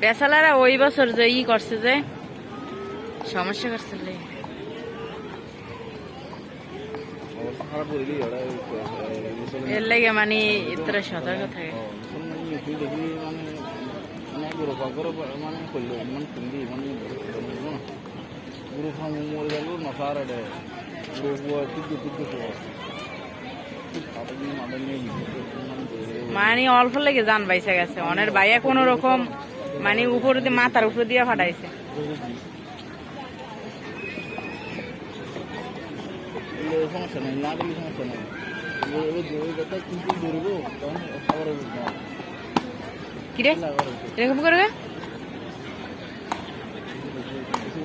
বেসালারা ওই বছর যে ই করছে যে সমস্যা করছে এর লাগে মানে এতটা সতর্ক থাকে দেখি মানে মানে মানে করল মানে কুন্দি মানে গুরু ফাম মরে গেল নসার এডে গুরু তিদ্দু তিদ্দু তো আপনি মাদের নিয়ে মানে অল্প লেগে যান বাইসে গেছে অনের বাইয়া কোনো রকম মানে উপর দিয়ে মাথার উপর দিয়ে ফাটাইছে সমস্যা নেই না সমস্যা নেই কিন্তু ধরবো তখন খাবার কিরে? এরকম করবে? কিছু